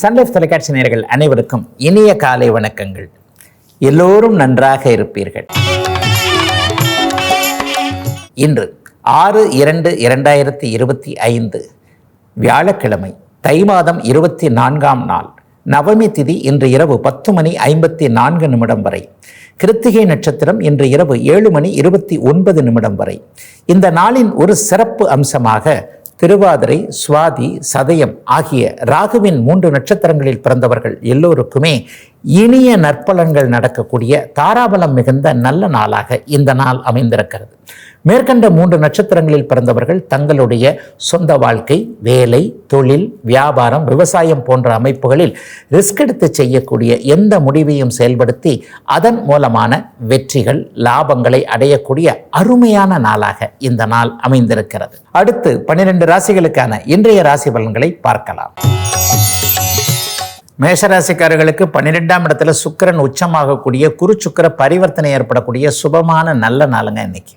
Sun Life தொலைக்காட்சி நேர்கள் அனைவருக்கும் இனிய காலை வணக்கங்கள். எல்லோரும் நன்றாக இருப்பீர்கள். இன்று ஆறு இரண்டு இரண்டாயிரத்தி இருபத்தி ஐந்து வியாழக்கிழமை தை மாதம் இருபத்தி நான்காம் நாள் நவமி திதி இன்று இரவு பத்து மணி ஐம்பத்தி நான்கு நிமிடம் வரை கிருத்திகை நட்சத்திரம் இன்று இரவு ஏழு மணி இருபத்தி ஒன்பது நிமிடம் வரை. இந்த நாளின் ஒரு சிறப்பு அம்சமாக திருவாதிரை சுவாதி சதயம் ஆகிய ராகுவின் மூன்று நட்சத்திரங்களில் பிறந்தவர்கள் எல்லோருக்குமே இனிய நற்பலன்கள் நடக்கக்கூடிய தாராபலம் மிகுந்த நல்ல நாளாக இந்த நாள் அமைந்திருக்கிறது. மேற்கண்ட மூன்று நட்சத்திரங்களில் பிறந்தவர்கள் தங்களுடைய சொந்த வாழ்க்கை வேலை தொழில் வியாபாரம் விவசாயம் போன்ற அமைப்புகளில் ரிஸ்க் எடுத்து செய்யக்கூடிய எந்த முடிவையும் செயல்படுத்தி அதன் மூலமான வெற்றிகள் லாபங்களை அடையக்கூடிய அருமையான நாளாக இந்த நாள் அமைந்திருக்கிறது. அடுத்து பன்னிரண்டு ராசிகளுக்கான இன்றைய ராசி பலன்களை பார்க்கலாம். மேஷராசிக்காரர்களுக்கு பன்னிரெண்டாம் இடத்துல சுக்கிரன் உச்சமாகக்கூடிய குரு சுக்கிர பரிவர்த்தனை ஏற்படக்கூடிய சுபமான நல்ல நாளுங்க இன்னைக்கு.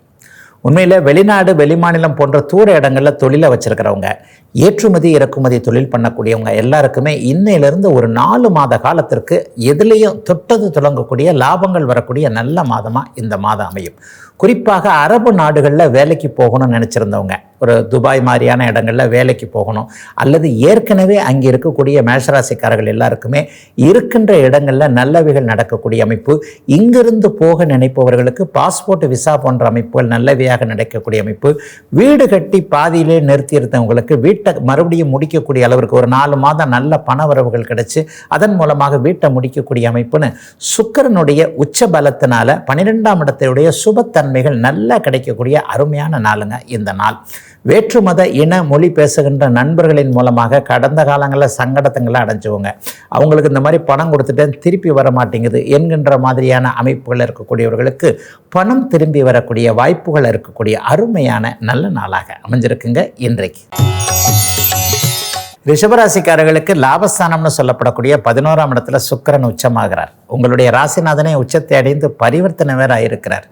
உண்மையில் வெளிநாடு வெளிமாநிலம் போன்ற தூர இடங்களில் தொழிலை வச்சுருக்கிறவங்க ஏற்றுமதி இறக்குமதி தொழில் பண்ணக்கூடியவங்க எல்லாருக்குமே இன்னையிலேருந்து ஒரு நாலு மாத காலத்திற்கு எதுலேயும் தொட்டது தொடங்கக்கூடிய லாபங்கள் வரக்கூடிய நல்ல மாதமாக இந்த மாதம் அமையும். குறிப்பாக அரபு நாடுகளில் வேலைக்கு போகணும்னு நினச்சிருந்தவங்க ஒரு துபாய் மாதிரியான இடங்களில் வேலைக்கு போகணும். அல்லது ஏற்கனவே அங்கே இருக்கக்கூடிய மேஷராசிக்காரர்கள் எல்லாருக்குமே இருக்கின்ற இடங்களில் நல்லவைகள் நடக்கக்கூடிய அமைப்பு இங்கிருந்து போக நினைப்பவர்களுக்கு பாஸ்போர்ட் விசா போன்ற அமைப்புகள் நல்லவையாக நடக்கக்கூடிய அமைப்பு வீடு கட்டி பாதியிலே நிறுத்தியிருந்தவங்களுக்கு வீட்டை மறுபடியும் முடிக்கக்கூடிய அளவிற்கு ஒரு நாலு மாதம் நல்ல பண வரவுகள் கிடைச்சி அதன் மூலமாக வீட்டை முடிக்கக்கூடிய அமைப்புன்னு சுக்கரனுடைய உச்ச பலத்தினால பன்னிரெண்டாம் இடத்தினுடைய சுபத்தன்மைகள் நல்லா கிடைக்கக்கூடிய அருமையான நாளுங்க இந்த நாள். வேற்றுமத இன மொழி பேசுகின்ற நண்பர்களின் மூலமாக கடந்த காலங்களில் சங்கடத்தங்களை அடைஞ்சவங்க. அவங்களுக்கு இந்த மாதிரி பணம் கொடுத்துட்டேன் திருப்பி வர மாட்டேங்குது என்கின்ற மாதிரியான அமைப்புகள் இருக்கக்கூடியவர்களுக்கு பணம் திரும்பி வரக்கூடிய வாய்ப்புகள் இருக்கக்கூடிய அருமையான நல்ல நாளாக அமைஞ்சிருக்குங்க இன்றைக்கு. ரிஷபராசிக்காரர்களுக்கு லாபஸ்தானம்னு சொல்லப்படக்கூடிய பதினோராம் இடத்துல சுக்கிரன் உச்சமாகிறார். உங்களுடைய ராசிநாதனை உச்சத்தை அடைந்து பரிவர்த்தனை வேற ஆயிருக்கிறார்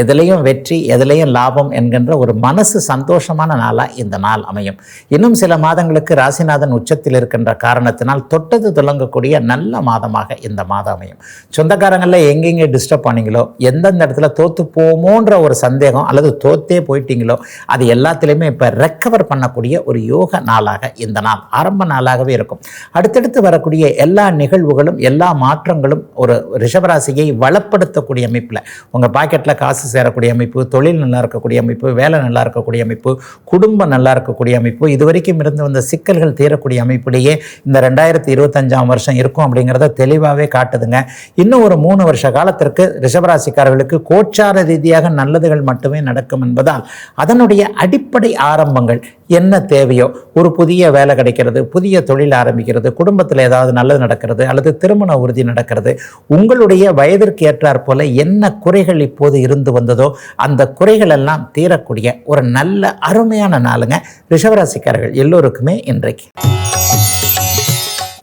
எதுலேயும் வெற்றி எதுலேயும் லாபம் என்கின்ற ஒரு மனசு சந்தோஷமான நாளாக இந்த நாள் அமையும். இன்னும் சில மாதங்களுக்கு ராசிநாதன் உச்சத்தில் இருக்கின்ற காரணத்தினால் தொட்டது துலங்கக்கூடிய நல்ல மாதமாக இந்த மாதம் அமையும். சொந்தக்காரங்களில் எங்கெங்கே டிஸ்டர்ப் பண்ணீங்களோ எந்தெந்த இடத்துல தோத்து போமோன்ற ஒரு சந்தேகம் அல்லது தோத்தே போயிட்டீங்களோ அது எல்லாத்துலேயுமே இப்போ ரெக்கவர் பண்ணக்கூடிய ஒரு யோக நாளாக இந்த நாள் ஆரம்ப நாளாகவே இருக்கும். அடுத்தடுத்து வரக்கூடிய எல்லா நிகழ்வுகளும் எல்லா மாற்றங்களும் ஒரு ரிஷபராசியை வளப்படுத்தக்கூடிய அமைப்பில் உங்கள் பாக்கெட்டில் காசு சேரக்கூடிய அமைப்பு தொழில் நல்லா இருக்கக்கூடிய அமைப்பு வேலை நல்லா இருக்கக்கூடிய அமைப்பு குடும்பம் நல்லா இருக்கக்கூடிய அமைப்பு இதுவரைக்கும் இருந்து வந்த சிக்கல்கள் தீரக்கூடிய அமைப்பிலேயே இந்த ரெண்டாயிரத்தி இருபத்தஞ்சாம் வருஷம் இருக்கும் அப்படிங்கிறத தெளிவாகவே காட்டுதுங்க. இன்னும் ஒரு மூணு வருஷ காலத்திற்கு ரிஷபராசிக்காரர்களுக்கு கோச்சார ரீதியாக நல்லதுகள் மட்டுமே நடக்கும் என்பதால் அதனுடைய அடிப்படை ஆரம்பங்கள் என்ன தேவையோ ஒரு புதிய வேலை கிடைக்கிறது புதிய தொழில் ஆரம்பிக்கிறது குடும்பத்தில் ஏதாவது நல்லது நடக்கிறது அல்லது திருமண உறுதி நடக்கிறது உங்களுடைய வயதிற்கு ஏற்றாற் போல என்ன குறைகள் இப்போது இருந்து வந்ததோ அந்த குறைகள் எல்லாம் தீரக்கூடிய ஒரு நல்ல அருமையான நாளுங்க ரிஷவராசிக்காரர்கள் எல்லோருக்குமே இன்றைக்கு.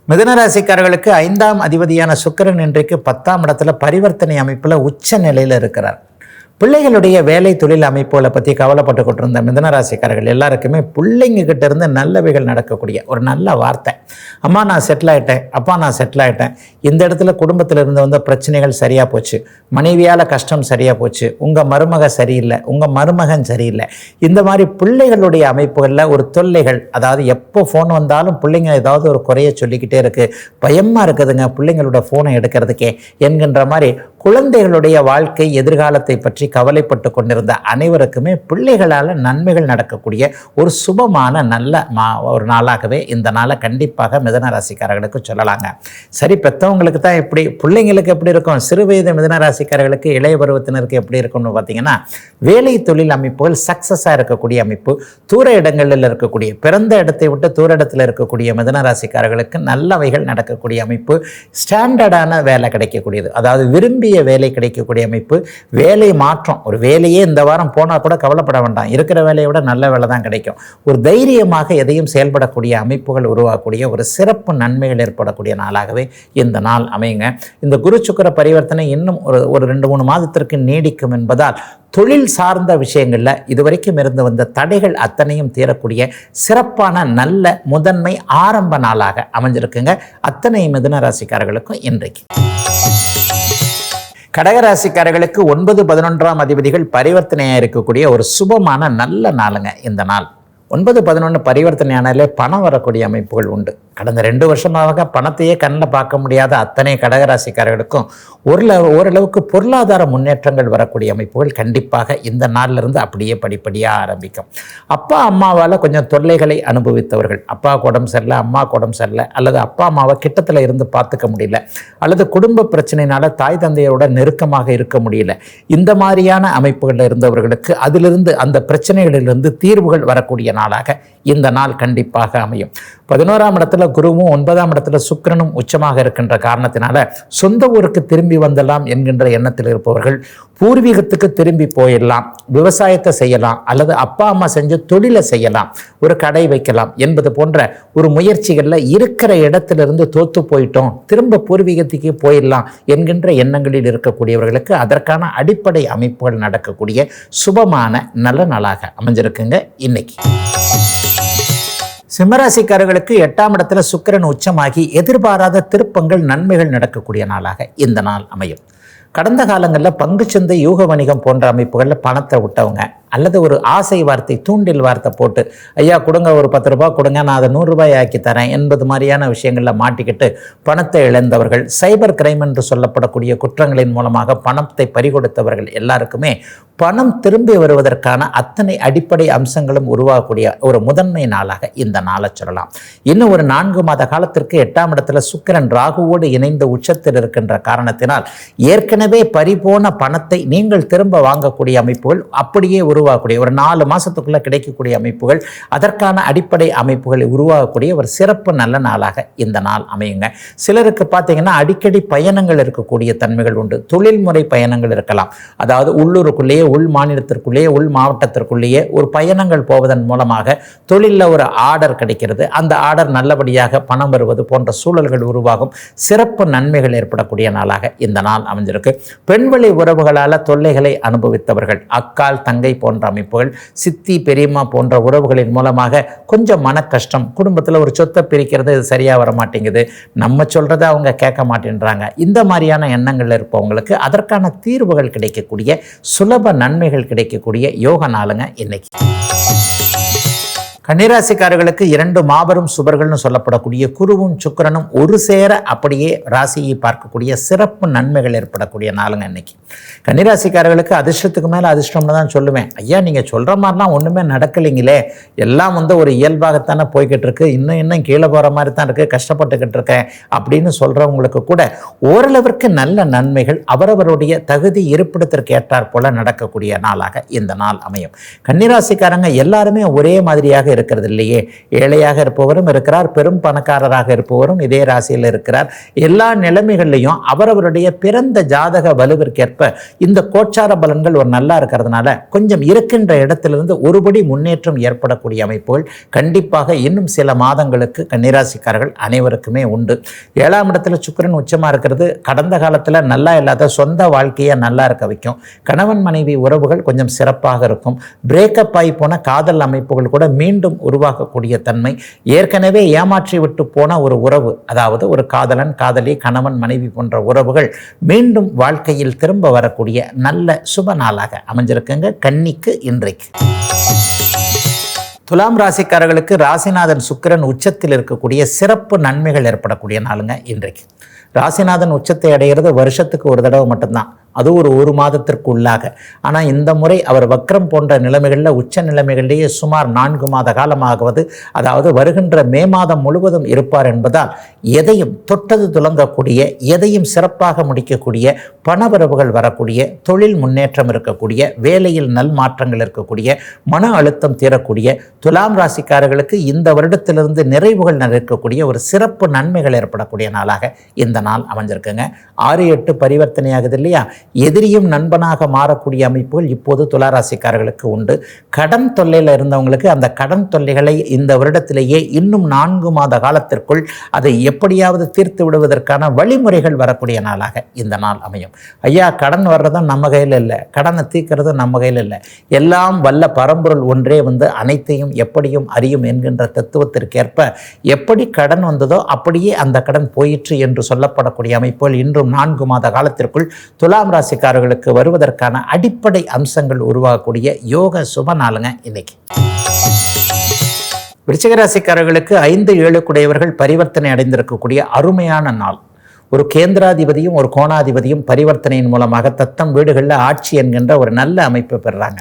மிதனராசிக்காரர்களுக்கு ஐந்தாம் அதிபதியான சுக்கிரன் இன்றைக்கு பத்தாம் இடத்துல பரிவர்த்தனை அமைப்பில் உச்ச நிலையில் இருக்கிறார். பிள்ளைகளுடைய வேலை தொழில் அமைப்புகளை பற்றி கவலைப்பட்டு கொண்டிருந்த மிதனராசிக்காரர்கள் எல்லாருக்குமே பிள்ளைங்க கிட்ட இருந்து நல்லவைகள் நடக்கக்கூடிய ஒரு நல்ல வார்த்தை. அம்மா நான் செட்டில் ஆகிட்டேன் அப்பா நான் செட்டில் ஆகிட்டேன் இந்த இடத்துல குடும்பத்தில் இருந்து வந்த பிரச்சனைகள் சரியாக போச்சு. மனைவியால் கஷ்டம் சரியாக போச்சு. உங்கள் மருமக சரியில்லை. உங்கள் மருமகன் சரியில்லை. இந்த மாதிரி பிள்ளைகளுடைய அமைப்புகளில் ஒரு தொல்லைகள் அதாவது எப்போ ஃபோன் வந்தாலும் பிள்ளைங்க ஏதாவது ஒரு குறைய சொல்லிக்கிட்டே இருக்குது பயமாக இருக்குதுங்க பிள்ளைங்களோட ஃபோனை எடுக்கிறதுக்கே என்கின்ற மாதிரி குழந்தைகளுடைய வாழ்க்கை எதிர்காலத்தை பற்றி கவலைப்பட்டு கொண்டிருந்த அனைவருக்குமே பிள்ளைகளால் நன்மைகள் நடக்கக்கூடிய ஒரு சுபமான நல்ல மா ஒரு நாளாகவே இந்த நாளை கண்டிப்பாக மிதன ராசிக்காரர்களுக்கு சொல்லலாங்க. சரி பெற்றவங்களுக்கு தான் எப்படி பிள்ளைங்களுக்கு எப்படி இருக்கும் சிறு வயது மிதன ராசிக்காரர்களுக்கு இளைய பருவத்தினருக்கு எப்படி இருக்கும்னு பார்த்தீங்கன்னா வேலை தொழில் அமைப்புகள் சக்ஸஸாக இருக்கக்கூடிய அமைப்பு தூர இடங்களில் இருக்கக்கூடிய பிறந்த இடத்தை விட்டு தூர இடத்தில் இருக்கக்கூடிய மிதன ராசிக்காரர்களுக்கு நல்லவைகள் நடக்கக்கூடிய அமைப்பு ஸ்டாண்டர்டான வேலை கிடைக்கக்கூடியது. அதாவது விரும்பிய புதிய வேலை கிடைக்கக்கூடிய அமைப்பு வேலை மாற்றம். ஒரு வேலையே இந்த வாரம் போனால் கூட கவலைப்பட வேண்டாம். இருக்கிற வேலையை விட நல்ல வேலை தான் கிடைக்கும். ஒரு தைரியமாக எதையும் செயல்படக்கூடிய அமைப்புகள் உருவாகக்கூடிய ஒரு சிறப்பு நன்மைகள் ஏற்படக்கூடிய நாளாகவே இந்த நாள் அமையுங்க. இந்த குரு சுக்கர பரிவர்த்தனை இன்னும் ஒரு ஒரு ரெண்டு மூணு மாதத்திற்கு நீடிக்கும் என்பதால் தொழில் சார்ந்த விஷயங்களில் இதுவரைக்கும் இருந்து வந்த தடைகள் அத்தனையும் தீரக்கூடிய சிறப்பான நல்ல முதன்மை ஆரம்ப நாளாக அமைஞ்சிருக்குங்க. அத்தனை மிதுன ராசிக்காரர்களுக்கும் இன்றைக்கு. கடகராசிக்காரர்களுக்கு ஒன்பது பதினொன்றாம் அதிபதிகள் பரிவர்த்தனையாக இருக்கக்கூடிய ஒரு சுபமான நல்ல நாளுங்க இந்த நாள். ஒன்பது பதினொன்று பரிவர்த்தனையானாலே பணம் வரக்கூடிய அமைப்புகள் உண்டு. கடந்த ரெண்டு வருஷமாக பணத்தையே கண்ணில் பார்க்க முடியாத அத்தனை கடகராசிக்காரர்களுக்கும் ஒரு ஓரளவுக்கு பொருளாதார முன்னேற்றங்கள் வரக்கூடிய அமைப்புகள் கண்டிப்பாக இந்த நாளிலிருந்து அப்படியே படிப்படியாக ஆரம்பிக்கும். அப்பா அம்மாவால் கொஞ்சம் தொல்லைகளை அனுபவித்தவர்கள் அப்பா உடம்பு சரியில்லை அம்மா உடம்பு சரியில்லை அல்லது அப்பா அம்மாவை கிட்டத்தில் இருந்து பார்த்துக்க முடியல அல்லது குடும்ப பிரச்சனையினால தாய் தந்தையோட நெருக்கமாக இருக்க முடியல இந்த மாதிரியான அமைப்புகளில் இருந்தவர்களுக்கு அதிலிருந்து அந்த பிரச்சனைகளிலிருந்து தீர்வுகள் வரக்கூடிய நாளாக இந்த நாள் கண்டிப்பாக அமையும். பதினோராம் இடத்துல குருவும் ஒன்பதாம் இடத்துல சுக்கிரனும் உச்சமாக இருக்கின்ற காரணத்தினால சொந்த ஊருக்கு திரும்பி வந்தலாம் என்கின்ற எண்ணத்தில் இருப்பவர்கள் பூர்வீகத்துக்கு திரும்பி போயிடலாம் விவசாயத்தை செய்யலாம் அல்லது அப்பா அம்மா செஞ்ச தொழிலை செய்யலாம் ஒரு கடை வைக்கலாம் என்பது போன்ற ஒரு முயற்சிகளில் இருக்கிற இடத்திலிருந்து தோத்து போயிட்டோம் திரும்ப பூர்வீகத்துக்கு போயிடலாம் என்கின்ற எண்ணங்களில் இருக்கக்கூடியவர்களுக்கு அதற்கான அடிப்படை அமைப்புகள் நடக்கக்கூடிய சுபமான நல்ல நாளாக அமைஞ்சிருக்குங்க இன்னைக்கு. சிம்மராசிக்காரர்களுக்கு எட்டாம் இடத்துல சுக்கிரன் உச்சமாகி எதிர்பாராத திருப்பங்கள் நன்மைகள் நடக்கக்கூடிய நாளாக இந்த நாள் அமையும். கடந்த காலங்களில் பங்குச்சந்தை யூக வணிகம் போன்ற அமைப்புகளில் பணத்தை விட்டவங்க அல்லது ஒரு ஆசை வார்த்தை தூண்டில் வார்த்தை போட்டு ஐயா கொடுங்க ஒரு பத்து ரூபா கொடுங்க நான் அதை நூறுரூபாய் ஆக்கி தரேன் என்பது மாதிரியான விஷயங்களில் மாட்டிக்கிட்டு பணத்தை இழந்தவர்கள் சைபர் கிரைம் என்று சொல்லப்படக்கூடிய குற்றங்களின் மூலமாக பணத்தை பறிகொடுத்தவர்கள் எல்லாருக்குமே பணம் திரும்பி வருவதற்கான அத்தனை அடிப்படை அம்சங்களும் உருவாகக்கூடிய ஒரு முதன்மை நாளாக இந்த நாளை சொல்லலாம். இன்னும் ஒரு நான்கு மாத காலத்திற்கு எட்டாம் இடத்துல சுக்கிரன் ராகுவோடு இணைந்த உச்சத்தில் இருக்கின்ற காரணத்தினால் ஏற்கனவே பறிபோன பணத்தை நீங்கள் திரும்ப வாங்கக்கூடிய அமைப்புகள் அப்படியே உருவாகக்கூடிய ஒரு நாலு மாதத்துக்குள்ளே கிடைக்கக்கூடிய அமைப்புகள் அதற்கான அடிப்படை அமைப்புகளை உருவாகக்கூடிய ஒரு சிறப்பு நல்ல நாளாக இந்த நாள் அமையுங்க. சிலருக்கு பார்த்தீங்கன்னா அடிக்கடி பயணங்கள் இருக்கக்கூடிய தன்மைகள் உண்டு. தொழில்முறை பயணங்கள் இருக்கலாம். அதாவது உள்ளூருக்குள்ளேயே உள் மாநிலத்திற்குள்ளேயே உள் மாவட்டத்திற்குள்ளேயே ஒரு பயணங்கள் போவதன் மூலமாக தொழிலில் ஒரு ஆர்டர் கிடைக்கிறது. அந்த ஆர்டர் நல்லபடியாக பணம் வருவது போன்ற சூழல்கள் உருவாகும். சிறப்பு நன்மைகள் ஏற்படக்கூடிய நாளாக இந்த நாள் அமைஞ்சிருக்கு. பெண்வெளி உறவுகளால் தொல்லைகளை அனுபவித்தவர்கள் அக்கால் தங்கை போன்ற அமைப்புகள் சித்தி பெரியம்மா போன்ற உறவுகளின் மூலமாக கொஞ்சம் மன கஷ்டம் குடும்பத்தில் ஒரு சொத்தை பிரிக்கிறது இது சரியாக வர மாட்டேங்குது நம்ம சொல்கிறத அவங்க கேட்க மாட்டேன்றாங்க. இந்த மாதிரியான எண்ணங்கள் இருப்பவங்களுக்கு அதற்கான தீர்வுகள் கிடைக்கக்கூடிய சுலப நன்மைகள் கிடைக்கக்கூடிய யோக நாளுங்க இன்னைக்கு. கன்னிராசிக்காரர்களுக்கு இரண்டு மாபெரும் சுபர்கள்னு சொல்லப்படக்கூடிய குருவும் சுக்கிரனும் ஒரு சேர அப்படியே ராசியை பார்க்கக்கூடிய சிறப்பு நன்மைகள் ஏற்படக்கூடிய நாளுங்க இன்னைக்கு. கன்னிராசிக்காரர்களுக்கு அதிர்ஷ்டத்துக்கு மேலே அதிர்ஷ்டம்னு தான் சொல்லுவேன். ஐயா நீங்கள் சொல்கிற மாதிரிலாம் ஒன்றுமே நடக்கலைங்களே. எல்லாம் வந்து ஒரு இயல்பாகத்தானே போய்கிட்டு இருக்கு. இன்னும் இன்னும் கீழே போகிற மாதிரி தான் இருக்குது கஷ்டப்பட்டுக்கிட்டு இருக்கேன் அப்படின்னு சொல்கிறவங்களுக்கு கூட ஓரளவிற்கு நல்ல நன்மைகள் அவரவருடைய தகுதி இருப்பிடத்திற்கு ஏற்றாற் போல நடக்கக்கூடிய நாளாக இந்த நாள் அமையும். கன்னிராசிக்காரங்க எல்லாருமே ஒரே மாதிரியாக இருக்கிறது இல்லையே ஏழையாக இருப்பவரும் இருக்கிறார் பெரும் பணக்காரராக இருப்பவரும் இதே ராசியில் இருக்கிறார். எல்லா நிலைமைகள்லையும் அவரவருடைய பிறந்த ஜாதக வலுவிற்கேற்ப இந்த கோச்சார பலன்கள் ஒரு நல்லா இருக்கிறதுனால கொஞ்சம் இருக்கின்ற இடத்திலிருந்து ஒருபடி முன்னேற்றம் ஏற்படக்கூடிய அமைப்புகள் கண்டிப்பாக இன்னும் சில மாதங்களுக்கு கன்னிராசிக்காரர்கள் அனைவருக்குமே உண்டு. ஏழாம் இடத்துல சுக்கிரன் உச்சமாக இருக்கிறது. கடந்த காலத்தில் நல்லா இல்லாத சொந்த வாழ்க்கையை நல்லா இருக்க வைக்கும். கணவன் மனைவி உறவுகள் கொஞ்சம் சிறப்பாக இருக்கும். பிரேக்கப் ஆகி போன காதல் அமைப்புகள் கூட மீண்டும் மீண்டும் உருவாகக்கூடிய தன்மை. ஏற்கனவே ஏமாற்றி விட்டு போன ஒரு உறவு அதாவது ஒரு காதலன் காதலி கணவன் மனைவி போன்ற உறவுகள் மீண்டும் வாழ்க்கையில் திரும்ப வரக்கூடிய நல்ல சுப நாளாக அமைஞ்சிருக்குங்க. கன்னிக்கு இன்றைக்கு. துலாம் ராசிக்காரர்களுக்கு ராசிநாதன் சுக்கிரன் உச்சத்தில் இருக்கக்கூடிய சிறப்பு நன்மைகள் ஏற்படக்கூடிய நாளுங்க இன்றைக்கு. ராசிநாதன் உச்சத்தை அடைகிறது வருஷத்துக்கு ஒரு தடவை மட்டும்தான். அது ஒரு ஒரு மாதத்திற்கு உள்ளாக ஆனால் இந்த முறை அவர் வக்ரம் போன்ற நிலைமைகளில் உச்ச நிலைமைகளிலேயே சுமார் நான்கு மாத காலமாகுவது அதாவது வருகின்ற மே மாதம் முழுவதும் இருப்பார் என்பதால் எதையும் தொட்டது துலங்கக்கூடிய எதையும் சிறப்பாக முடிக்கக்கூடிய பணவரவுகள் வரக்கூடிய தொழில் முன்னேற்றம் இருக்கக்கூடிய வேலையில் நல் மாற்றங்கள் இருக்கக்கூடிய மன அழுத்தம் தீரக்கூடிய துலாம் ராசிக்காரர்களுக்கு இந்த வருடத்திலிருந்து நிறைவுகள் இருக்கக்கூடிய ஒரு சிறப்பு நன்மைகள் ஏற்படக்கூடிய நாளாக இந்த நாள் அமைஞ்சிருக்குங்க. ஆறு எட்டு பரிவர்த்தனை ஆகுது இல்லையா? எதிரியும் நண்பனாக மாறக்கூடிய அமைப்புகள் இப்போது துளாராசிக்காரர்களுக்கு உண்டு. கடன் தொல்லையில் இருந்தவங்களுக்கு அந்த கடன் தொல்லைகளை இந்த வருடத்திலேயே இன்னும் நான்கு மாத காலத்திற்குள் அதை எப்படியாவது தீர்த்து விடுவதற்கான வழிமுறைகள் வரக்கூடிய நாளாக இந்த நாள் அமையும். ஐயா கடன் வர்றதும் நம்ம கையில் இல்லை. கடனை தீர்க்கிறதும் நம்ம கையில் இல்லை. எல்லாம் வல்ல பரம்பொருள் ஒன்றே வந்து அனைத்தையும் எப்படியும் அறியும் என்கின்ற தத்துவத்திற்கேற்ப எப்படி கடன் வந்ததோ அப்படியே அந்த கடன் போயிற்று என்று சொல்லப்படக்கூடிய அமைப்புகள் இன்றும் நான்கு மாத காலத்திற்குள் துலாம் ராசிக்காரர்களுக்கு வருவதற்கான அடிப்படை அம்சங்கள் உருவாகக்கூடிய யோக சுப நாளுங்க இன்னைக்கு. விருச்சிகராசிக்காரர்களுக்கு ஐந்து ஏழுக்குடையவர்கள் பரிவர்த்தனை அடைந்திருக்கக்கூடிய அருமையான நாள். ஒரு கேந்திராதிபதியும் ஒரு கோணாதிபதியும் பரிவர்த்தனையின் மூலமாக தத்தம் வீடுகளில் ஆட்சி என்கின்ற ஒரு நல்ல அமைப்பை பெறுறாங்க.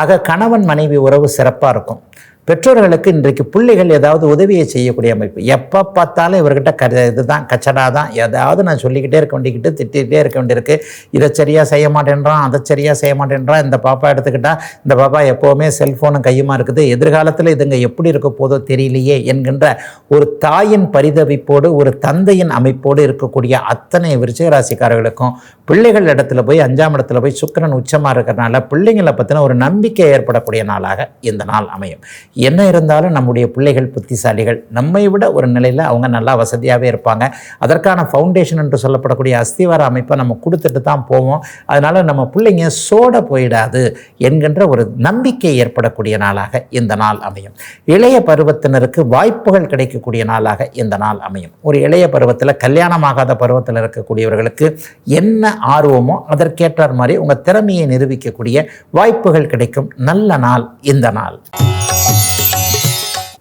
ஆக கணவன் மனைவி உறவு சிறப்பாக இருக்கும். பெற்றோர்களுக்கு இன்றைக்கு பிள்ளைகள் ஏதாவது உதவியை செய்யக்கூடிய அமைப்பு. எப்போ பார்த்தாலும் இவர்கிட்ட க இதுதான் கச்சடா தான் ஏதாவது நான் சொல்லிக்கிட்டே இருக்க வேண்டிக்கிட்டு திட்டிகிட்டே இருக்க வேண்டியிருக்கு. இதை சரியாக செய்ய மாட்டேன்றான் அதை சரியாக செய்ய மாட்டேன்றான் இந்த பாப்பா எடுத்துக்கிட்டால் இந்த பாப்பா எப்போவுமே செல்ஃபோனும் கையுமா இருக்குது. எதிர்காலத்தில் இதுங்க எப்படி இருக்க போதோ தெரியலையே என்கின்ற ஒரு தாயின் பரிதவிப்போடு ஒரு தந்தையின் அமைப்போடு இருக்கக்கூடிய அத்தனை விருச்சிகராசிக்காரர்களுக்கும் பிள்ளைகள் இடத்துல போய் அஞ்சாம் இடத்துல போய் சுக்கிரன் உச்சமாக இருக்கிறனால பிள்ளைங்களை பற்றின ஒரு நம்பிக்கை ஏற்படக்கூடிய நாளாக இந்த நாள் அமையும். என்ன இருந்தாலும் நம்முடைய பிள்ளைகள் புத்திசாலிகள். நம்மை விட ஒரு நிலையில் அவங்க நல்லா வசதியாகவே இருப்பாங்க. அதற்கான ஃபவுண்டேஷன் என்று சொல்லப்படக்கூடிய அஸ்திவார அமைப்பை நம்ம கொடுத்துட்டு தான் போவோம். அதனால் நம்ம பிள்ளைங்க சோட போயிடாது என்கின்ற ஒரு நம்பிக்கை ஏற்படக்கூடிய நாளாக இந்த நாள் அமையும். இளைய பருவத்தினருக்கு வாய்ப்புகள் கிடைக்கக்கூடிய நாளாக இந்த நாள் அமையும். ஒரு இளைய பருவத்தில் கல்யாணமாகாத பருவத்தில் இருக்கக்கூடியவர்களுக்கு என்ன ஆர்வமோ அதற்கேற்றார் மாதிரி உங்கள் திறமையை நிரூபிக்கக்கூடிய வாய்ப்புகள் கிடைக்கும். நல்ல நாள் இந்த நாள்.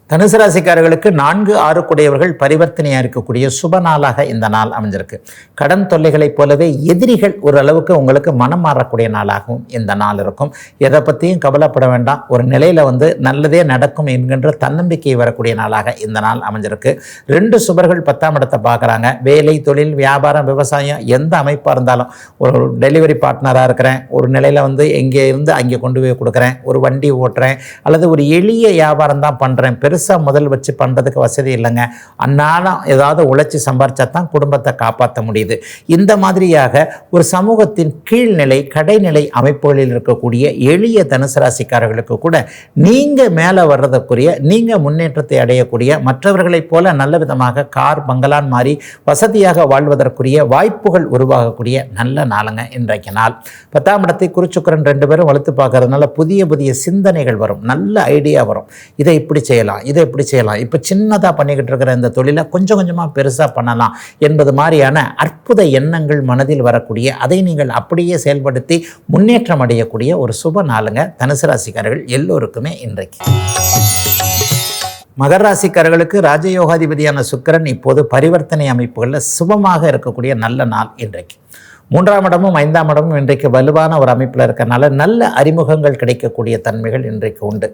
தனுசு ராசிக்காரர்களுக்கு நான்கு ஆறு கூடியவர்கள் பரிவர்த்தனையாக இருக்கக்கூடிய சுப நாளாக இந்த நாள் அமைஞ்சிருக்கு. கடன் தொல்லைகளைப் போலவே எதிரிகள் ஓரளவுக்கு உங்களுக்கு மனம் மாறக்கூடிய நாளாகவும் இந்த நாள் இருக்கும். எதை பற்றியும் கவலைப்பட வேண்டாம். ஒரு நிலையில் வந்து நல்லதே நடக்கும் என்கின்ற தன்னம்பிக்கை வரக்கூடிய நாளாக இந்த நாள் அமைஞ்சிருக்கு. ரெண்டு சுபர்கள் பத்தாம் இடத்தை பார்க்குறாங்க. வேலை தொழில் வியாபாரம் விவசாயம் எந்த அமைப்பாக இருந்தாலும் ஒரு டெலிவரி பார்ட்னராக இருக்கிறேன். ஒரு நிலையில் வந்து எங்கே இருந்து அங்கே கொண்டு போய் கொடுக்குறேன். ஒரு வண்டி ஓட்டுறேன். அல்லது ஒரு எளிய வியாபாரம் தான் பண்ணுறேன் பெருசாக முதல் வச்சு பண்ணுறதுக்கு வசதி இல்லைங்க. அந்நாளும் ஏதாவது உழைச்சி சம்பாரிச்சா தான் குடும்பத்தை காப்பாற்ற முடியுது. இந்த மாதிரியாக ஒரு சமூகத்தின் கீழ்நிலை கடைநிலை அமைப்புகளில் இருக்கக்கூடிய எளிய தனுசு ராசிக்காரர்களுக்கு கூட நீங்கள் மேலே வர்றதுக்குரிய நீங்கள் முன்னேற்றத்தை அடையக்கூடிய மற்றவர்களைப் போல நல்ல விதமாக கார் பங்களான் மாறி வசதியாக வாழ்வதற்குரிய வாய்ப்புகள் உருவாகக்கூடிய நல்ல நாளுங்க இன்றைக்கு நாள். பத்தாம் இடத்தை குறிச்சுக்கரன் ரெண்டு பேரும் வளர்த்து பார்க்கறதுனால புதிய புதிய சிந்தனைகள் வரும். நல்ல ஐடியா வரும். இதை இப்படி செய்யலாம். இதை இப்படி செய்யலாம்? இப்போ சின்னதாக பண்ணிக்கிட்டு இருக்கிற இந்த தொழிலை கொஞ்சம் கொஞ்சமாக பெருசாக பண்ணலாம் என்பது மாதிரியான அற்புத எண்ணங்கள் மனதில் வரக்கூடிய அதை நீங்கள் அப்படியே செயல்படுத்தி முன்னேற்றம் அடையக்கூடிய ஒரு சுப நாளுங்க தனுசு ராசிக்காரர்கள் எல்லோருக்குமே இன்றைக்கு. மகர ராசிக்காரர்களுக்கு ராஜயோகாதிபதியான சுக்கிரன் இப்போது பரிவர்த்தனை அமைப்புகளில் சுபமாக இருக்கக்கூடிய நல்ல நாள் இன்றைக்கு. மூன்றாம் இடமும் ஐந்தாம் இடமும் இன்றைக்கு வலுவான ஒரு அமைப்பில் இருக்கறனால நல்ல அறிமுகங்கள் கிடைக்கக்கூடிய தன்மைகள் இன்றைக்கு உண்டு.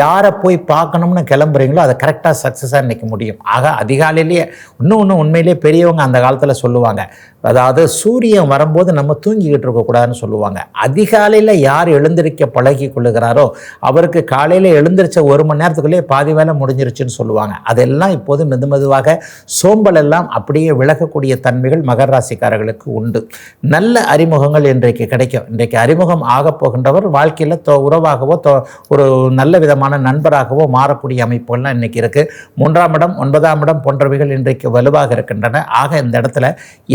யாரை போய் பார்க்கணும்னு கிளம்புறீங்களோ அதை கரெக்டாக சக்ஸஸாக இன்றைக்கி முடியும். ஆக அதிகாலையிலேயே இன்னும் ஒன்று உண்மையிலேயே பெரியவங்க அந்த காலத்தில் சொல்லுவாங்க. அதாவது சூரியன் வரும்போது நம்ம தூங்கிக்கிட்டு இருக்கக்கூடாதுன்னு சொல்லுவாங்க. அதிகாலையில் யார் எழுந்திருக்க பழகி கொள்ளுகிறாரோ அவருக்கு காலையில் எழுந்திரிச்ச ஒரு மணி நேரத்துக்குள்ளேயே பாதி வேலை முடிஞ்சிருச்சுன்னு சொல்லுவாங்க. அதெல்லாம் இப்போது மெது மெதுவாக சோம்பல் எல்லாம் அப்படியே விலகக்கூடிய தன்மைகள் மகர ராசிக்காரர்களுக்கு உண்டு. நல்ல அறிமுகங்கள் இன்றைக்கு கிடைக்கும். இன்றைக்கு அறிமுகம் ஆகப் போகின்றவர் வாழ்க்கையில் தோ உறவாகவோ தோ ஒரு நல்ல விதமான நண்பராகவோ மாறக்கூடிய அமைப்புகள்லாம் இன்றைக்கி இருக்குது மூன்றாம் இடம் ஒன்பதாம் இடம் போன்றவைகள் இன்றைக்கு வலுவாக இருக்கின்றன. ஆக இந்த இடத்துல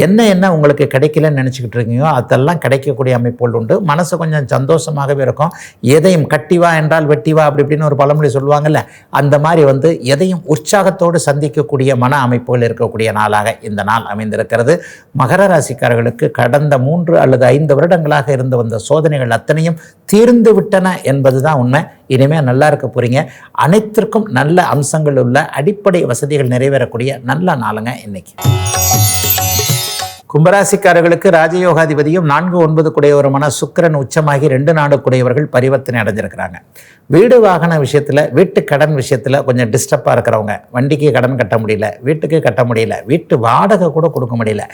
என்ன என்ன உங்களுக்கு கிடைக்கலன்னு நினச்சிக்கிட்டு இருக்கீங்களோ அதெல்லாம் கிடைக்கக்கூடிய அமைப்புகள் உண்டு. மனசு கொஞ்சம் சந்தோஷமாகவே இருக்கும். எதையும் கட்டிவா என்றால் வெட்டிவா அப்படி இப்படின்னு ஒரு பழமொழி சொல்லுவாங்கல்ல அந்த மாதிரி வந்து எதையும் உற்சாகத்தோடு சந்திக்கக்கூடிய மன அமைப்புகள் இருக்கக்கூடிய நாளாக இந்த நாள் அமைந்திருக்கிறது. மகர ராசிக்காரர்களுக்கு கடந்த மூன்று அல்லது ஐந்து வருடங்களாக இருந்து வந்த சோதனைகள் அத்தனையும் தீர்ந்து விட்டன என்பது தான் உண்மை. இனிமேல் நல்லா இருக்க போகிறீங்க அனைத்திற்கும் நல்ல அம்சங்கள் உள்ள அடிப்படை வசதிகள் நிறைவேறக்கூடிய நல்ல நாளுங்க இன்னைக்கு. கும்பராசிக்காரர்களுக்கு ராஜயோகாதிபதியும் நான்கு ஒன்பது குடையவருமான சுக்கரன் உச்சமாகி ரெண்டு நாடு குடையவர்கள் பரிவர்த்தனை அடைஞ்சிருக்கிறாங்க. வீடு வாகன விஷயத்தில் வீட்டு கடன் விஷயத்தில் கொஞ்சம் டிஸ்டர்பாக இருக்கிறவங்க. வண்டிக்கு கடன் கட்ட முடியல வீட்டுக்கு கட்ட முடியல வீட்டு வாடகை கூட கொடுக்க முடியல.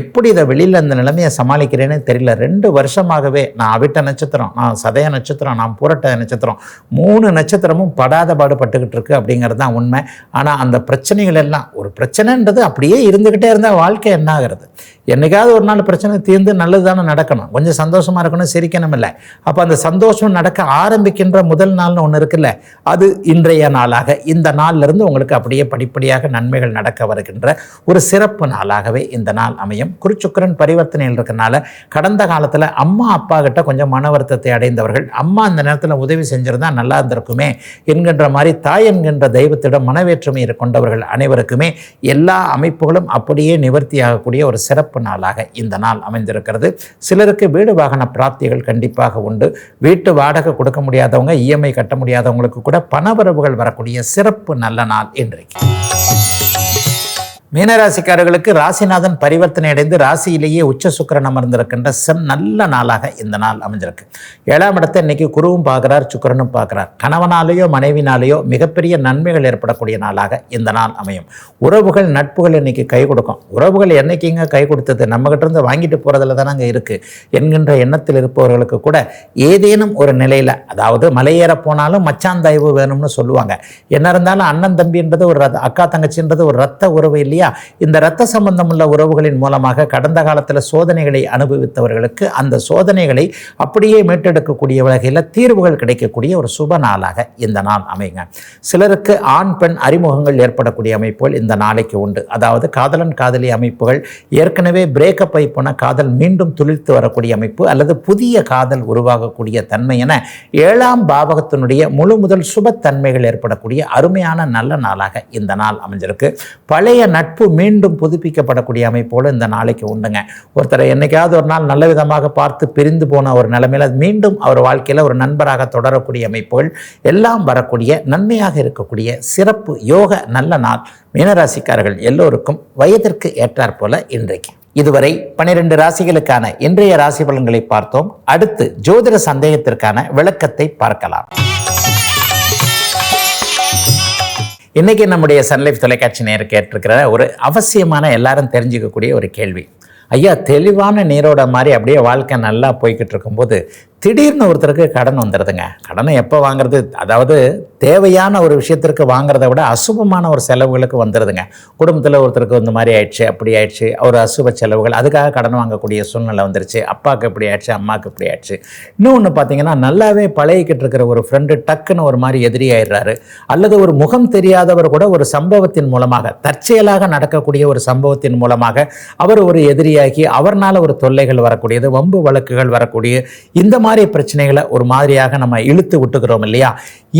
எப்படி இதை வெளியில் அந்த நிலைமையை சமாளிக்கிறேன்னு தெரியல. ரெண்டு வருஷமாகவே நான் அவிட்ட நட்சத்திரம் நான் சதய நட்சத்திரம் நான் புரட்ட நட்சத்திரம் மூணு நட்சத்திரமும் படாத பாடுபட்டுக்கிட்டு இருக்கு அப்படிங்கிறது தான் உண்மை. ஆனால் அந்த பிரச்சனைகள் எல்லாம் ஒரு பிரச்சனைன்றது அப்படியே இருந்துக்கிட்டே இருந்தால் வாழ்க்கை என்ன ஆகிறது? என்னைக்காவது ஒரு நாள் பிரச்சனை தீர்ந்து நல்லது தானே நடக்கணும். கொஞ்சம் சந்தோஷமாக இருக்கணும் சிரிக்கணும் இல்லை. அப்போ அந்த சந்தோஷம் நடக்க ஆரம்பிக்கின்ற முதல் நாள்னு ஒன்று இருக்குல்ல அது இன்றைய நாளாக. இந்த நாள்லேருந்து உங்களுக்கு அப்படியே படிப்படியாக நன்மைகள் நடக்க வருகின்ற ஒரு சிறப்பு நாளாகவே இந்த நாள் அமையும். குருச்சுக்கரன் பரிவர்த்தனையில் இருக்கனால கடந்த காலத்தில் அம்மா அப்பா கிட்ட கொஞ்சம் மன வருத்தத்தை அடைந்தவர்கள் அம்மா அந்த நேரத்தில் உதவி செஞ்சிருந்தால் நல்லா இருந்திருக்குமே என்கின்ற மாதிரி தாய் என்கின்ற தெய்வத்திடம் மனவேற்றுமையை கொண்டவர்கள் அனைவருக்குமே எல்லா அமைப்புகளும் அப்படியே நிவர்த்தியாகக்கூடிய ஒரு சிறப்பு நாளாக இந்த நாள் அமைந்திருக்கிறது. சிலருக்கு வீடு வாகன பிராப்திகள் கண்டிப்பாக உண்டு. வீட்டு வாடகை கொடுக்க முடியாதவங்க இஎம்ஐ கட்ட முடியாதவங்களுக்கு கூட பணவரவுகள் வரக்கூடிய சிறப்பு நல்ல நாள் இன்றைக்கு. மீனராசிக்காரர்களுக்கு ராசிநாதன் பரிவர்த்தனை அடைந்து ராசியிலேயே உச்ச சுக்கரன் அமர்ந்திருக்கின்ற செம் நல்ல நாளாக இந்த நாள் அமைஞ்சிருக்கு. ஏழாம் இடத்தை இன்னைக்கு குருவும் பார்க்குறார் சுக்கரனும் பார்க்குறார். கணவனாலேயோ மனைவினாலேயோ மிகப்பெரிய நன்மைகள் ஏற்படக்கூடிய நாளாக இந்த நாள் அமையும். உறவுகள் நட்புகள் இன்னைக்கு கை கொடுக்கும். உறவுகள் என்னைக்குங்க கை கொடுத்தது? நம்மகிட்ட இருந்து வாங்கிட்டு போகிறதுல தானங்க இருக்குது என்கின்ற எண்ணத்தில் இருப்பவர்களுக்கு கூட ஏதேனும் ஒரு நிலையில் அதாவது மலையேற போனாலும் மச்சான் தயவு வேணும்னு சொல்லுவாங்க. என்ன இருந்தாலும் அண்ணன் தம்பின்றது ஒரு அக்கா தங்கச்சின்றது ஒரு ரத்த உறவு இல்லையா? இல்லையா? இந்த இரத்த சம்பந்தமுள்ள உறவுகளின் மூலமாக கடந்த காலத்தில் சோதனைகளை அனுபவித்தவர்களுக்கு அந்த சோதனைகளை அப்படியே மீட்டெடுக்கக்கூடிய வகையில் தீர்வுகள் கிடைக்கக்கூடிய ஒரு சுப நாளாக இந்த நாள் அமைங்க. சிலருக்கு ஆண் பெண் அறிமுகங்கள் ஏற்படக்கூடிய அமைப்புகள் இந்த நாளைக்கு உண்டு. அதாவது காதலன் காதலி அமைப்புகள் ஏற்கனவே பிரேக்கப் ஆகி போன காதல் மீண்டும் துளிர்த்து வரக்கூடிய அமைப்பு அல்லது புதிய காதல் உருவாகக்கூடிய தன்மை என ஏழாம் பாவகத்தினுடைய முழு முதல் சுபத்தன்மைகள் ஏற்படக்கூடிய அருமையான நல்ல நாளாக இந்த நாள் அமைஞ்சிருக்கு. பழைய நட்பு நட்பு மீண்டும் புதுப்பிக்கப்படக்கூடிய அமைப்போடு இந்த நாளைக்கு உண்டுங்க. ஒருத்தரை என்னைக்காவது ஒரு நாள் நல்ல விதமாக பார்த்து பிரிந்து போன ஒரு நிலைமையில் மீண்டும் அவர் வாழ்க்கையில் ஒரு நண்பராக தொடரக்கூடிய அமைப்புகள் எல்லாம் வரக்கூடிய நன்மையாக இருக்கக்கூடிய சிறப்பு யோக நல்ல நாள் மீனராசிக்காரர்கள் எல்லோருக்கும் வயதிற்கு ஏற்றாற் போல இன்றைக்கு. இதுவரை பனிரெண்டு ராசிகளுக்கான இன்றைய ராசி பலன்களை பார்த்தோம். அடுத்து ஜோதிட சந்தேகத்திற்கான விளக்கத்தை பார்க்கலாம். இன்றைக்கி நம்முடைய சன்லைஃப் தொலைக்காட்சி நேரம் கேட்டிருக்கிற ஒரு அவசியமான எல்லாரும் தெரிஞ்சுக்கக்கூடிய ஒரு கேள்வி. ஐயா தெளிவான நீரோட மாதிரி அப்படியே வாழ்க்கை நல்லா போய்கிட்டு இருக்கும்போது திடீர்னு ஒருத்தருக்கு கடன் வந்துடுதுங்க கடனை எப்போ வாங்குறது? அதாவது தேவையான ஒரு விஷயத்திற்கு வாங்குறத விட அசுபமான ஒரு செலவுகளுக்கு வந்துடுதுங்க குடும்பத்தில் ஒருத்தருக்கு இந்த மாதிரி ஆயிடுச்சு அப்படி ஆயிடுச்சு ஒரு அசுப செலவுகள் அதுக்காக கடன் வாங்கக்கூடிய சூழ்நிலை வந்துருச்சு அப்பாவுக்கு இப்படி ஆயிடுச்சு அம்மாவுக்கு இப்படி ஆயிடுச்சு. இன்னொன்று பார்த்தீங்கன்னா நல்லாவே பழகிக்கிட்டு இருக்கிற ஒரு ஃப்ரெண்டு டக்குன்னு ஒரு மாதிரி எதிரி ஆயிடுறாரு. அல்லது ஒரு முகம் தெரியாதவர் கூட ஒரு சம்பவத்தின் மூலமாக தற்செயலாக நடக்கக்கூடிய ஒரு சம்பவத்தின் மூலமாக அவர் ஒரு எதிரியாகி அவர்னால ஒரு தொல்லைகள் வரக்கூடியது வம்பு வழக்குகள் வரக்கூடிய இந்த மாதிரி மாதிரி பிரச்சனைகளை ஒரு மாதிரியாக நம்ம இழுத்து விட்டுக்கிறோம் இல்லையா?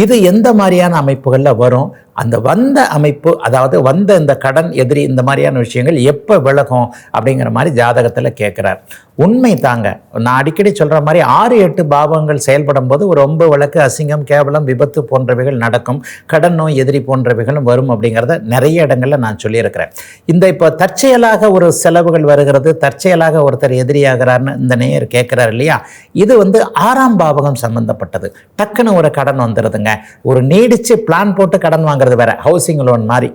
இது எந்த மாதிரியான அமைப்புகளில் வரும்? அந்த வந்த அமைப்பு அதாவது வந்த இந்த கடன் எதிரி இந்த மாதிரியான விஷயங்கள் எப்போ விலகும் அப்படிங்கிற மாதிரி ஜாதகத்தில் கேட்குறார் உண்மை தாங்க. நான் அடிக்கடி சொல்கிற மாதிரி ஆறு எட்டு பாவங்கள் செயல்படும் போது ஒரு ரொம்ப வழக்கு அசிங்கம் கேவலம் விபத்து போன்றவைகள் நடக்கும். கடன் நோய் எதிரி போன்றவைகளும் வரும் அப்படிங்கிறத நிறைய இடங்களில் நான் சொல்லியிருக்கிறேன். இந்த இப்போ தற்செயலாக ஒரு செலவுகள் வருகிறது தற்செயலாக ஒருத்தர் எதிரியாகிறார்னு இந்த நேயர் கேட்குறாரு இல்லையா? இது வந்து ஆறாம் பாவகம் சம்மந்தப்பட்டது டக்குன்னு ஒரு கடன் வந்துடுதுங்க ஒரு நீடிச்சு பிளான் போட்டு கடன் வாங்க வாங்குறது வேற. ஹவுசிங் லோன் மாதிரி.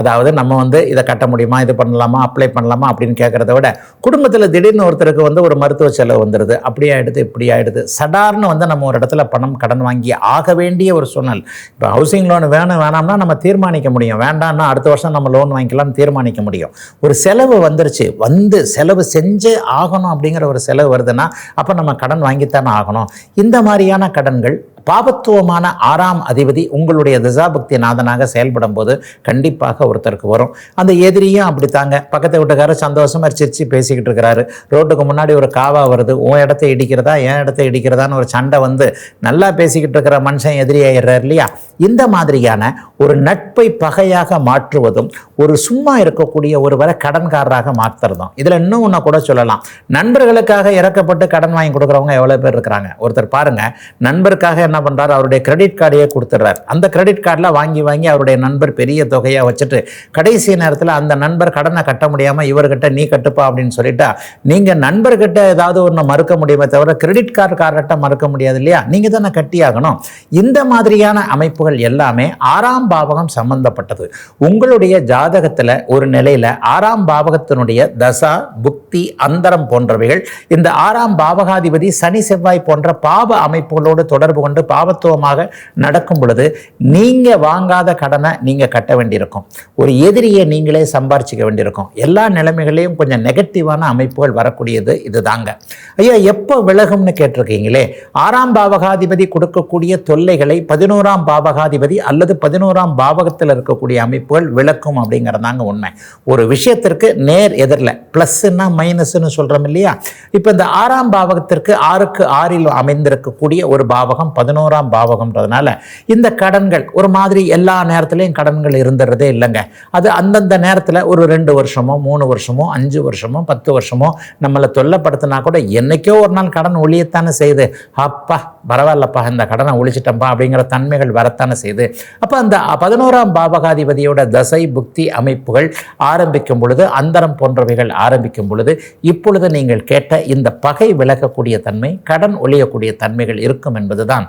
அதாவது நம்ம வந்து இதை கட்ட முடியுமா இது பண்ணலாமா அப்ளை பண்ணலாமா அப்படின்னு கேட்குறத விட குடும்பத்தில் திடீர்னு ஒருத்தருக்கு வந்து ஒரு மருத்துவ செலவு வந்துடுது அப்படி ஆகிடுது இப்படி ஆகிடுது சடார்னு வந்து நம்ம ஒரு இடத்துல பணம் கடன் வாங்கி ஆக வேண்டிய ஒரு சூழல் இப்போ ஹவுசிங் லோன் வேணும் வேணாம்னா நம்ம தீர்மானிக்க முடியும். வேண்டாம்னா அடுத்த வருஷம் நம்ம லோன் வாங்கிக்கலாம்னு தீர்மானிக்க முடியும். ஒரு செலவு வந்துருச்சு. வந்து செலவு செஞ்சு ஆகணும் அப்படிங்கிற ஒரு செலவு வருதுன்னா அப்போ நம்ம கடன் வாங்கித்தானே ஆகணும். இந்த மாதிரியான கடன்கள் பாபத்துவமான ஆறாம் அதிபதி உங்களுடைய திசாபக்தி நாதனாக செயல்படும் போது கண்டிப்பாக ஒருத்தருக்கு வரும். அந்த எதிரியும் அப்படி தாங்க பக்கத்து வீட்டுக்காரர் சந்தோஷமா சிரிச்சு பேசிக்கிட்டு இருக்கிறாரு. ரோட்டுக்கு முன்னாடி ஒரு காவா வருது. உன் இடத்த இடிக்கிறதா? என் இடத்த இடிக்கிறதான்னு ஒரு சண்டை வந்து நல்லா பேசிக்கிட்டு இருக்கிற மனுஷன் எதிரியாயிடுறார் இல்லையா? இந்த மாதிரியான ஒரு நட்பை பகையாக மாற்றுவதும் ஒரு சும்மா இருக்கக்கூடிய ஒருவரை கடன்காரராக மாற்றுறதும் இதில் இன்னும் ஒன்று கூட சொல்லலாம். நண்பர்களுக்காக இறக்கப்பட்டு கடன் வாங்கி கொடுக்குறவங்க எவ்வளோ பேர் இருக்கிறாங்க? ஒருத்தர் பாருங்க. நண்பருக்காக என்ன பண்ணுறாரு அவருடைய கிரெடிட் கார்டையே கொடுத்துட்றாரு. அந்த கிரெடிட் கார்டில் வாங்கி வாங்கி அவருடைய நண்பர் பெரிய தொகையாக வச்சுட்டு கடைசி நேரத்தில் அந்த நண்பர் கடனை கட்ட முடியாமல் இவர்கிட்ட நீ கட்டுப்பா அப்படின்னு சொல்லிட்டா நீங்கள் நண்பர்கிட்ட ஏதாவது ஒன்று மறுக்க முடியுமே தவிர கிரெடிட் கார்டுக்காரர்கிட்ட மறுக்க முடியாது இல்லையா? நீங்கள் தானே கட்டியாகணும் இந்த மாதிரியான அமைப்புகள் எல்லாமே ஆறாம் பாவகம் சம்பந்தப்பட்டது. உங்களுடைய ஜாதகத்தில் ஒரு நிலையில் ஆறாம் பாவகத்தினுடைய தசா புக்தி அந்தரம் போன்றவைகள் இந்த ஆறாம் பாவகாதிபதி சனி செவ்வாய் போன்ற பாவ அமைப்புகளோடு தொடர்பு கொண்டு பாவத்துவமாக நடக்கும் பொழுது நீங்கள் வாங்காத கடனை நீங்கள் கட்ட வேண்டியிருக்கும். ஒரு எதிரியை நீங்களே சம்பாரிச்சிக்க வேண்டியிருக்கும். எல்லா நிலைமைகளையும் கொஞ்சம் நெகட்டிவான அமைப்புகள் வரக்கூடியது இது தாங்க ஐயா எப்போ விலகும்னு கேட்டிருக்கீங்களே? ஆறாம் பாவகாதிபதி கொடுக்கக்கூடிய தொல்லைகளை பதினோராம் பாவகாதிபதி அல்லது பதினோராம் பாவகத்தில் இருக்கக்கூடிய அமைப்புகள் விளக்கும் அப்படிங்கிறதாங்க உண்மை. ஒரு விஷயத்திற்கு நேர் எதிரில் ப்ளஸ்ன்னா மைனஸ்ன்னு சொல்கிறோம் இல்லையா? இப்போ இந்த ஆறாம் பாவகத்திற்கு ஆறுக்கு ஆறில் அமைந்திருக்கக்கூடிய ஒரு பாவகம் பதினோராம் பாவகம்ன்றதுனால இந்த கடன்கள் ஒரு மாதிரி எல்லா நேரத்துலையும் கடன்கள் இருந்துடுறதே இல்லைங்க. அது அந்தந்த நேரத்தில் ஒரு ரெண்டு வருஷமோ மூணு வருஷமோ அஞ்சு வருஷமோ பத்து வருஷமோ நம்மளை தொல்லப்படுத்தினா கூட என்னைக்கோ ஒரு நாள் கடன் ஒழியத்தானே செய்யுது. அப்பா பரவாயில்லப்பா இந்த கடனை ஒழிச்சிட்டப்பா அப்படிங்கிற தன்மைகள் வரத்தானே செய்யுது. அப்போ அந்த பதினோராம் பாவகாதிபதியோட தசை புக்தி அமைப்புகள் ஆரம்பிக்கும் பொழுது அந்தரம் போன்றவைகள் ஆரம்பிக்கும் பொழுது இப்பொழுது நீங்கள் கேட்ட இந்த பகை விலகக்கூடிய தன்மை கடன் ஒழியக்கூடிய தன்மைகள் இருக்கும் என்பதுதான்